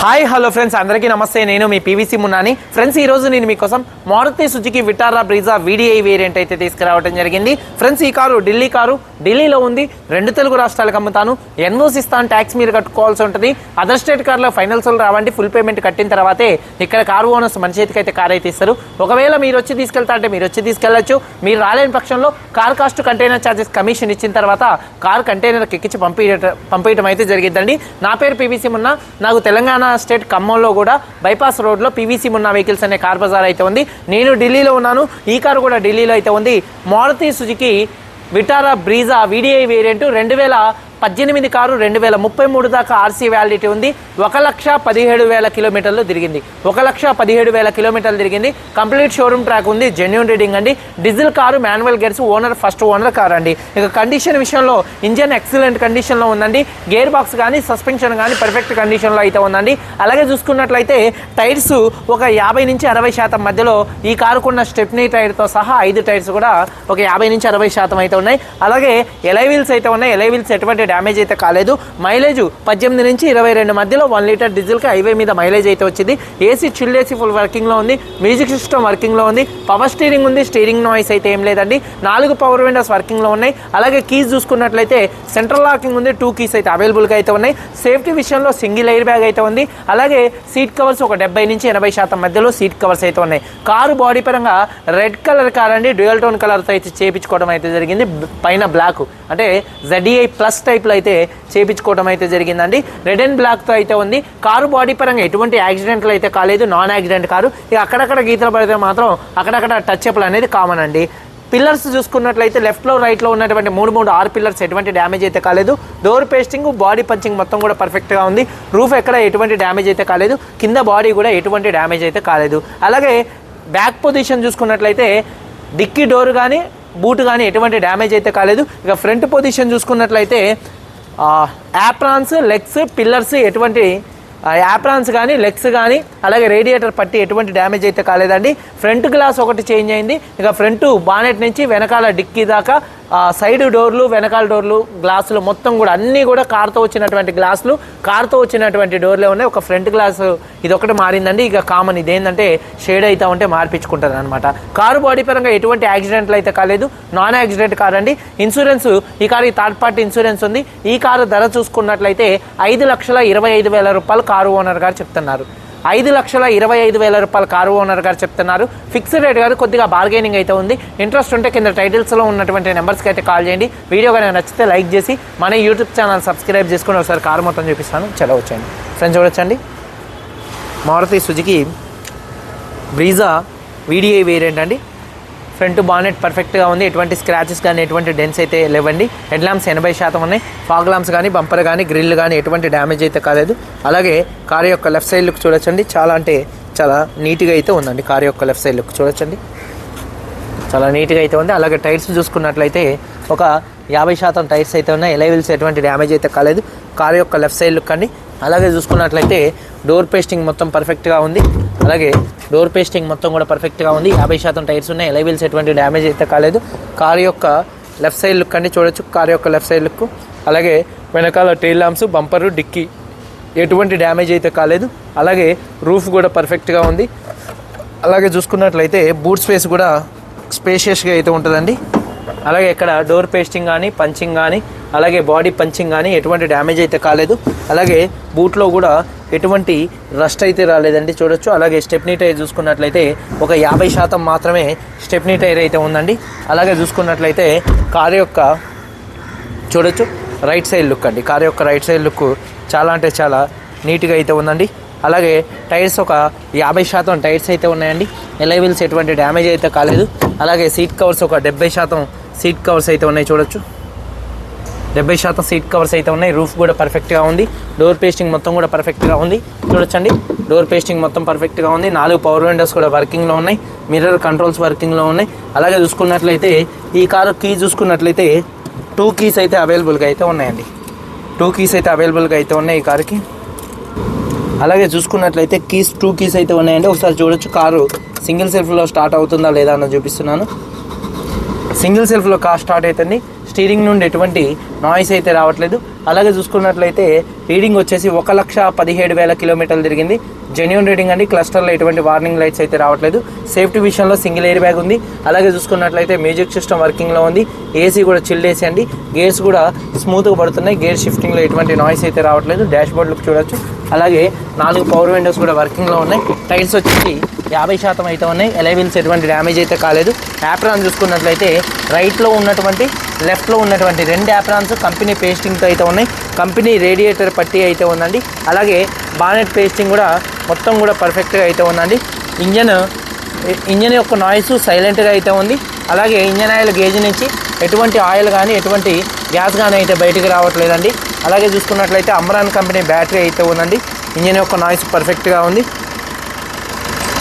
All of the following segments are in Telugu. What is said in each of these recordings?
హాయ్ హలో ఫ్రెండ్స్ అందరికీ నమస్తే. నేను మీ పీవీసీ మున్నాని ఫ్రెండ్స్ ఈ రోజు నేను మీకోసం Maruti Suzuki Vitara Brezza VDI variant అయితే తీసుకురావడం జరిగింది. ఫ్రెండ్స్ ఈ కారు ఢిల్లీ కారు. ఢిల్లీలో ఉంది. రెండు తెలుగు రాష్ట్రాలకు అమ్ముతాను. ఎన్ఓసి ఇస్తాను ట్యాక్స్ మీరు కట్టుకోవాల్సి ఉంటుంది. అదర్ స్టేట్ కార్లో ఫైనల్స్ రావండి. ఫుల్ పేమెంట్ కట్టిన తర్వాతే ఇక్కడ కారు ఓనర్స్ మన చేతికి అయితే కార్ అయితే ఇస్తారు. ఒకవేళ మీరు వచ్చి తీసుకెళ్తా అంటే మీరు వచ్చి తీసుకెళ్ళొచ్చు మీరు రాలేని పక్షంలో car cost container charges commission ఇచ్చిన తర్వాత కార్ కంటైనర్ ఎక్కించి పంపించడం పంపించడం అయితే జరిగిందండి నా పేరు పీవీసీ మున్నా నాకు తెలంగాణ స్టేట్ ఖమ్మంలో కూడా బైపాస్ రోడ్లో పీవీసీ మున్నా వెహికల్స్ అనే కార్ బజార్ అయితే ఉంది. నేను ఢిల్లీలో ఉన్నాను. ఈ కారు కూడా ఢిల్లీలో అయితే ఉంది. Maruti Suzuki Vitara Brezza VDI variant రెండు వేల పద్దెనిమిది కారు రెండు వేల ముప్పై మూడు దాకా ఆర్సీ వ్యాలిడిటీ ఉంది. ఒక లక్ష పదిహేడు వేల కిలోమీటర్లు తిరిగింది. ఒక లక్ష పదిహేడు వేల కిలోమీటర్లు తిరిగింది. కంప్లీట్ షోరూమ్ ట్రాక్ ఉంది. జెన్యున్ రీడింగ్ అండి. Diesel car manual gears owner first owner car అండి. ఇక కండిషన్ విషయంలో ఇంజన్ ఎక్సలెంట్ కండిషన్లో ఉందండి. గేర్ బాక్స్ కానీ సస్పెన్షన్ కానీ పర్ఫెక్ట్ కండిషన్లో అయితే ఉందండి. అలాగే చూసుకున్నట్లయితే టైర్స్ ఒక యాభై నుంచి అరవై శాతం మధ్యలో ఈ కారుకున్న స్టెప్నీ టైర్తో సహా ఐదు టైర్స్ కూడా ఒక యాభై నుంచి అరవై శాతం అయితే ఉన్నాయి. అలాగే ఎలైవీల్స్ అయితే ఉన్నాయి. ఎలైవీల్స్ ఎటువంటి డ్యామేజ్ అయితే కాలేదు. మైలేజ్ పద్దెనిమిది నుంచి ఇరవై రెండు మధ్యలో వన్ లీటర్ డీజిల్కి హైవే మీద మైలేజ్ అయితే వచ్చింది. ఏసీ చిల్ ఏసీ ఫుల్ వర్కింగ్లో ఉంది. మ్యూజిక్ సిస్టమ్ వర్కింగ్లో ఉంది. పవర్ స్టీరింగ్ ఉంది. స్టీరింగ్ నాయిస్ అయితే ఏం లేదండి. నాలుగు పవర్ విండోస్ వర్కింగ్లో ఉన్నాయి. అలాగే కీస్ చూసుకున్నట్లయితే సెంట్రల్ లాకింగ్ ఉంది. టూ కీస్ అయితే అవైలబుల్గా అయితే ఉన్నాయి. సేఫ్టీ విషయంలో సింగిల్ ఎయిర్ బ్యాగ్ అయితే ఉంది. అలాగే సీట్ కవర్స్ ఒక డెబ్బై నుంచి ఎనభై శాతం మధ్యలో సీట్ కవర్స్ అయితే ఉన్నాయి. కారు బాడీ పరంగా రెడ్ కలర్ కార్ అండి. డ్యూయల్ టోన్ కలర్తో అయితే చేపించుకోవడం అయితే జరిగింది. పైన బ్లాక్. అంటే జడిఐ ప్లస్ టైప్ టైప్లో అయితే చేపించుకోవడం అయితే జరిగిందండి. రెడ్ అండ్ బ్లాక్తో అయితే ఉంది. కారు బాడీ పరంగా ఎటువంటి యాక్సిడెంట్లు అయితే కాలేదు. Non accident car. ఇక అక్కడక్కడ గీతలు పడితే మాత్రం అక్కడక్కడ టచ్ అప్లు అనేది కామన్ అండి. పిల్లర్స్ చూసుకున్నట్లయితే లెఫ్ట్లో రైట్లో ఉన్నటువంటి మూడు మూడు ఆరు పిల్లర్స్ ఎటువంటి డ్యామేజ్ అయితే కాలేదు. డోర్ పేస్టింగ్ బాడీ పంచింగ్ మొత్తం కూడా పర్ఫెక్ట్గా ఉంది. రూఫ్ ఎక్కడ ఎటువంటి డ్యామేజ్ అయితే కాలేదు. కింద బాడీ కూడా ఎటువంటి డ్యామేజ్ అయితే కాలేదు. అలాగే బ్యాక్ పొజిషన్ చూసుకున్నట్లయితే డిక్కీ డోర్ కానీ బూట్ కానీ ఎటువంటి డ్యామేజ్ అయితే కాలేదు. ఇక ఫ్రంట్ పొజిషన్ చూసుకున్నట్లయితే యాప్రాన్స్ లెగ్స్ పిల్లర్స్ ఎటువంటి యాప్రాన్స్ కానీ లెగ్స్ కానీ అలాగే రేడియేటర్ పట్టి ఎటువంటి డ్యామేజ్ అయితే కాలేదండి. ఫ్రంట్ గ్లాస్ ఒకటి చేంజ్ అయింది. ఇక ఫ్రంట్ బానెట్ నుంచి వెనకాల డిక్కీ దాకా సైడ్ డోర్లు వెనకాల డోర్లు గ్లాసులు మొత్తం కూడా అన్నీ కూడా కార్తో వచ్చినటువంటి గ్లాసులు. కార్తో వచ్చినటువంటి డోర్లే ఉన్నాయి. ఒక ఫ్రంట్ గ్లాస్ ఇది ఒకటి మారిందండి. ఇక కామన్ ఇదేంటంటే షేడ్ అవుతా ఉంటే మార్పించుకుంటారు అనమాట కారు బాడీ పరంగా ఎటువంటి యాక్సిడెంట్లు అయితే కాలేదు. నాన్ యాక్సిడెంట్ కార్ అండి ఇన్సూరెన్స్ ఈ కారు థర్డ్ పార్టీ ఇన్సూరెన్స్ ఉంది. ఈ కారు ధర చూసుకున్నట్లయితే ఐదు లక్షల ఇరవై ఐదు వేల రూపాయలు కారు ఓనర్ గారు చెప్తున్నారు. ఐదు లక్షల ఇరవై ఐదు వేల రూపాయల కారు ఓనర్ గారు చెప్తున్నారు. ఫిక్స్డ్ రేట్ గారు కొద్దిగా బార్గెనింగ్ అయితే ఉంది. ఇంట్రెస్ట్ ఉంటే కింద టైటిల్స్లో ఉన్నటువంటి నెంబర్స్కి అయితే కాల్ చేయండి. వీడియో కానీ నచ్చితే లైక్ చేసి మన యూట్యూబ్ ఛానల్ సబ్స్క్రైబ్ చేసుకుని ఒకసారి కారు మొత్తం చూపిస్తాను. చలో వచ్చండి ఫ్రెండ్స్ చూడొచ్చండి Maruti Suzuki Brezza VDI variant అండి. ఫ్రంట్ బానెట్ పర్ఫెక్ట్గా ఉంది. ఎటువంటి స్క్రాచెస్ కానీ ఎటువంటి డెన్స్ అయితే లేవండి. హెడ్ ల్యాంప్స్ ఎనభై శాతం ఉన్నాయి. ఫాగ్ ల్యాంప్స్ కానీ బంపర్ కానీ గ్రిల్ కానీ ఎటువంటి డ్యామేజ్ అయితే కాలేదు. అలాగే కారు యొక్క లెఫ్ట్ సైడ్ లుక్ చూడొచ్చండి. చాలా అంటే చాలా నీట్గా అయితే ఉందండి కారు యొక్క లెఫ్ట్ సైడ్ లుక్ చూడొచ్చండి. చాలా నీట్గా అయితే ఉంది. అలాగే టైర్స్ చూసుకున్నట్లయితే ఒక యాభై శాతం టైర్స్ అయితే ఉన్నాయి. ఎలైవిల్స్ ఎటువంటి డ్యామేజ్ అయితే కాలేదు. కారు యొక్క లెఫ్ట్ సైడ్ లుక్ అండి. అలాగే చూసుకున్నట్లయితే డోర్ పేస్టింగ్ మొత్తం పర్ఫెక్ట్గా ఉంది. అలాగే డోర్ పేస్టింగ్ మొత్తం కూడా పర్ఫెక్ట్గా ఉంది. యాభై శాతం టైర్స్ ఉన్నాయి. ఎలైవిల్స్ ఎటువంటి డ్యామేజ్ అయితే కాలేదు. కారు యొక్క లెఫ్ట్ సైడ్ లుక్ అండి చూడొచ్చు. కారు యొక్క లెఫ్ట్ సైడ్ లుక్ అలాగే వెనకాల టైల్ లాంప్స్ బంపరు డిక్కీ ఎటువంటి డ్యామేజ్ అయితే కాలేదు. అలాగే రూఫ్ కూడా పర్ఫెక్ట్గా ఉంది. అలాగే చూసుకున్నట్లయితే బూట్ స్పేస్ కూడా స్పేషియస్గా అయితే ఉంటుందండి. అలాగే ఇక్కడ డోర్ పేస్టింగ్ కానీ పంచింగ్ కానీ అలాగే బాడీ పంచింగ్ కానీ ఎటువంటి డ్యామేజ్ అయితే కాలేదు. అలాగే బూట్లో కూడా ఎటువంటి రస్ట్ అయితే రాలేదండి చూడొచ్చు. అలాగే స్టెప్నీ టైర్ చూసుకున్నట్లయితే ఒక యాభై శాతం మాత్రమే స్టెప్నీ టైర్ అయితే ఉందండి. అలాగే చూసుకున్నట్లయితే కారు యొక్క చూడొచ్చు రైట్ సైడ్ లుక్ అండి. కారు యొక్క రైట్ సైడ్ లుక్ చాలా అంటే చాలా నీట్గా అయితే ఉందండి. అలాగే టైర్స్ ఒక యాభై శాతం టైర్స్ అయితే ఉన్నాయండి. ఎలైవిల్స్ ఎటువంటి డ్యామేజ్ అయితే కాలేదు. అలాగే సీట్ కవర్స్ ఒక డెబ్బై శాతం సీట్ కవర్స్ అయితే ఉన్నాయి చూడొచ్చు. డెబ్బై శాతం సీట్ కవర్స్ అయితే ఉన్నాయి. రూఫ్ కూడా పర్ఫెక్ట్గా ఉంది. డోర్ పేస్టింగ్ మొత్తం కూడా పర్ఫెక్ట్గా ఉంది. చూడొచ్చండి. డోర్ పేస్టింగ్ మొత్తం పర్ఫెక్ట్గా ఉంది. నాలుగు పవర్ విండోస్ కూడా వర్కింగ్లో ఉన్నాయి. మిర్రర్ కంట్రోల్స్ వర్కింగ్లో ఉన్నాయి. అలాగే చూసుకున్నట్లయితే ఈ కారు కీ చూసుకున్నట్లయితే టూ కీస్ అయితే అవైలబుల్గా అయితే ఉన్నాయండి. టూ కీస్ అయితే అవైలబుల్గా అయితే ఉన్నాయి ఈ కారుకి. అలాగే చూసుకున్నట్లయితే కీస్ టూ కీస్ అయితే ఉన్నాయండి. ఒకసారి చూడొచ్చు కారు సింగిల్ సెల్ఫ్లో స్టార్ట్ అవుతుందా లేదా అని చూపిస్తున్నాను. సింగిల్ సెల్ఫ్లో కార్ స్టార్ట్ అవుతుంది స్టీరింగ్ నుండి ఎటువంటి నాయిస్ అయితే రావట్లేదు. అలాగే చూసుకున్నట్లయితే రీడింగ్ వచ్చేసి ఒక లక్ష పదిహేడు వేల కిలోమీటర్లు తిరిగింది. జెన్యున్ రీడింగ్ అండి. క్లస్టర్లో ఎటువంటి వార్నింగ్ లైట్స్ అయితే రావట్లేదు. సేఫ్టీ విషయంలో సింగిల్ ఎయిర్ బ్యాగ్ ఉంది. అలాగే చూసుకున్నట్లయితే మ్యూజిక్ సిస్టమ్ వర్కింగ్లో ఉంది. ఏసీ కూడా చిల్డ్ ఏసీ అండి గేర్స్ కూడా స్మూత్గా పడుతున్నాయి. గేర్ షిఫ్టింగ్లో ఎటువంటి నాయిస్ అయితే రావట్లేదు. డాష్ బోర్డ్ లుక్ చూడొచ్చు. అలాగే నాలుగు పవర్ విండోస్ కూడా వర్కింగ్లో ఉన్నాయి. టైర్స్ వచ్చేసి యాభై శాతం అయితే ఉన్నాయి. ఎలైవిల్స్ ఎటువంటి డ్యామేజ్ అయితే కాలేదు. యాప్రాన్ చూసుకున్నట్లయితే రైట్లో ఉన్నటువంటి లెఫ్ట్లో ఉన్నటువంటి రెండు యాప్రాన్స్ కంపెనీ పేస్టింగ్తో అయితే ఉన్నాయి. కంపెనీ రేడియేటర్ పట్టి అయితే ఉందండి. అలాగే బానెట్ పేస్టింగ్ కూడా మొత్తం కూడా పర్ఫెక్ట్గా అయితే ఉందండి. ఇంజన్ ఇంజన్ యొక్క నాయిస్ సైలెంట్గా అయితే ఉంది. అలాగే ఇంజన్ ఆయిల్ గేజ్ నుంచి ఎటువంటి ఆయిల్ కానీ ఎటువంటి గ్యాస్ కానీ అయితే బయటికి రావట్లేదండి. అలాగే చూసుకున్నట్లయితే అమ్రాన్ కంపెనీ బ్యాటరీ అయితే ఉందండి. ఇంజన్ యొక్క నాయిస్ పర్ఫెక్ట్గా ఉంది.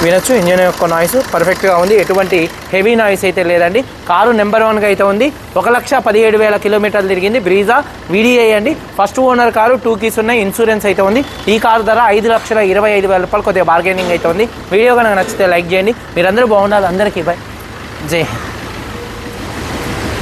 వినొచ్చు. ఇంజన్ యొక్క నాయిస్ పర్ఫెక్ట్గా ఉంది. ఎటువంటి హెవీ నాయిస్ అయితే లేదండి. కారు నెంబర్ వన్గా అయితే ఉంది. ఒక లక్ష పదిహేడు వేల కిలోమీటర్లు తిరిగింది బ్రీజా. వీడిఐ అండి. First owner car two keys ఉన్నాయి. ఇన్సూరెన్స్ అయితే ఉంది. ఈ కారు ధర ఐదు లక్షల ఇరవై ఐదు వేల రూపాయలు కొద్దిగా బార్గెనింగ్ అయితే ఉంది. వీడియో కనుక నచ్చితే లైక్ చేయండి. మీరందరూ బాగుండాలి అందరికీ బాయ్ జై హింద్.